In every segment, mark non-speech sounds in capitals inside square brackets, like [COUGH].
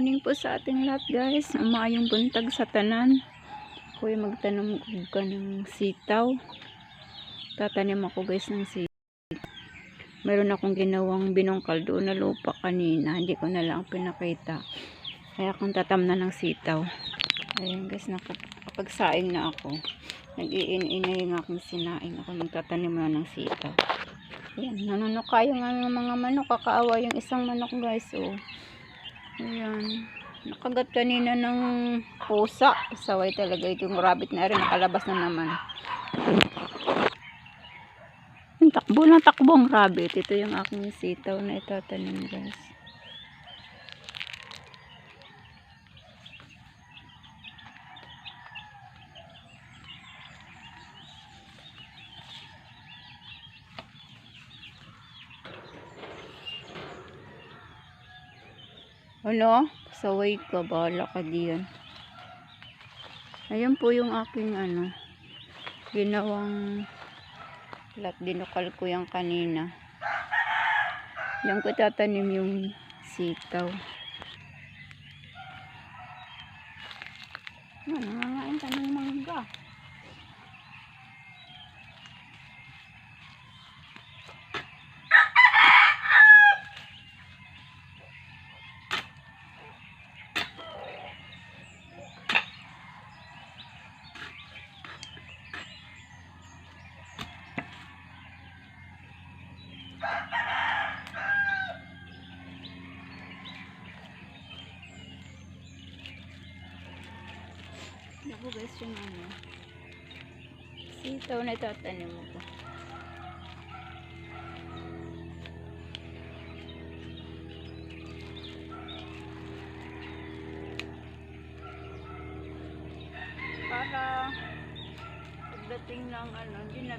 morning po sa ating lahat guys. Umayong buntag sa tanan. Kuya magtanong ka ng sitaw. Tatanim ako guys ng sitaw. Meron akong ginawang binungkal doon na lupa kanina. Hindi ko na lang pinakita. Kaya akong tatamna ng sitaw. Ayan guys, nakapagsaing na ako. Nag-iin-inay nga akong sinaing. Ako magtatanim na ng sitaw. Ayan, nanunukayo nga ng mga manok. Kakaawa yung isang manok guys. Oh. Ayan. Nakagat kanina ng pusa. Saway talaga itong rabbit na rin. Nakalabas na naman. Ang takbo na takbo ang rabbit. Ito yung aking sitaw na itatanim guys. Ano? Saway ka. Bahala ka diyan. Ayan po yung aking ano. Ginawang lat dinukal ko yung kanina. Yan ko tatanim yung sitaw. Ano, nangangain ka ng mangga. Ako guys yung ano. Sitaw na tatanim ko. Para pagdating ng ano, hindi na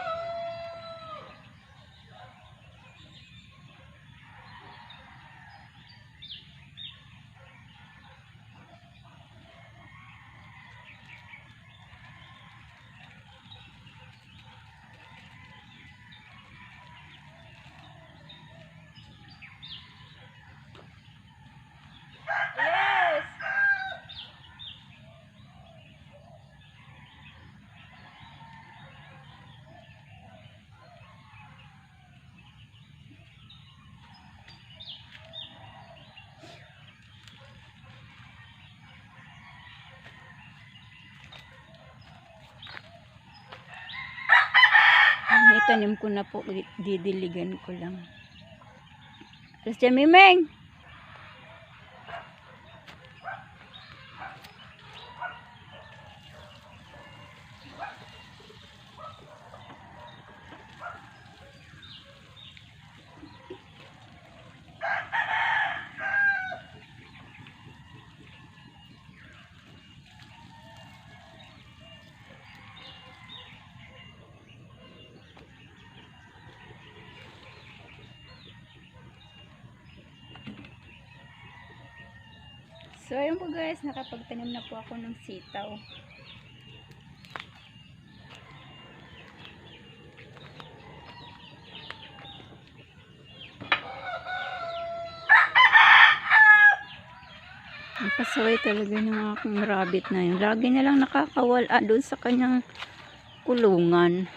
May tanim ko na po, didiligan ko lang. Tapos dyan, Mimeng! So, ayun po guys, nakapagtanim na po ako ng sitaw. Ang pasaway talaga ng aking rabbit na yun. Lagi na lang nakakawala doon sa kanyang kulungan.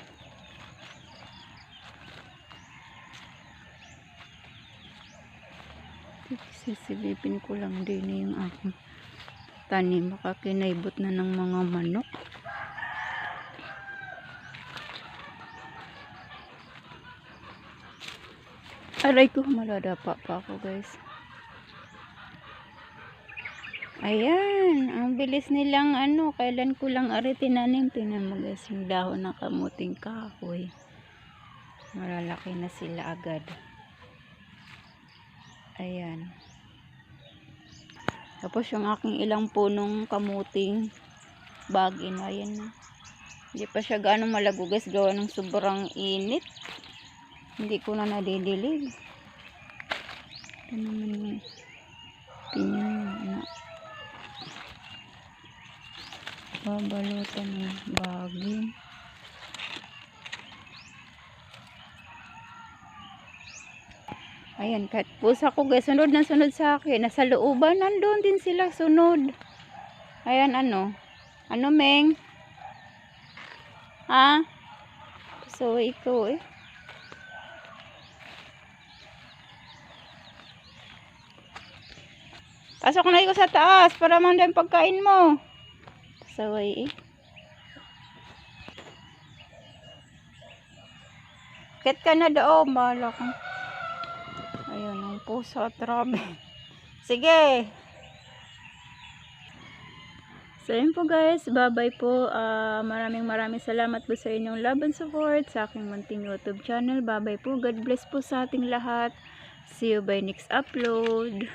Sisilipin ko lang din yung aking tanim. Baka kinaibot na ng mga manok. Aray ko, maladapa pa ako guys. Ayan, ang bilis nilang ano, kailan ko lang ari tinanim. Tingnan mo guys, yung dahon ng kamuting kahoy. Malalaki na sila agad. Ayan. Tapos yung aking ilang punong kamuting bagin, ayan na. Hindi pa siya gaano malago guys, gawa ng sobrang init. Hindi ko na nadidilig. Ito naman yung pinya na babalutan ng bagin. Ayan, kahit pusa ko guys, sunod na sunod sa akin. Nasa looban, nandun din sila sunod. Ayan, ano? Ano, Meng? Ha? So, ikaw eh. Pasok na ikaw sa taas para manda yung pagkain mo. Saway eh. Kit ka na daw, bahala ka. Ayun, ang puso at [LAUGHS] rabi. Sige. So, yun po guys. Bye-bye po. Ah, maraming maraming salamat po sa inyong love and support sa aking munting YouTube channel. Bye-bye po. God bless po sa ating lahat. See you by next upload.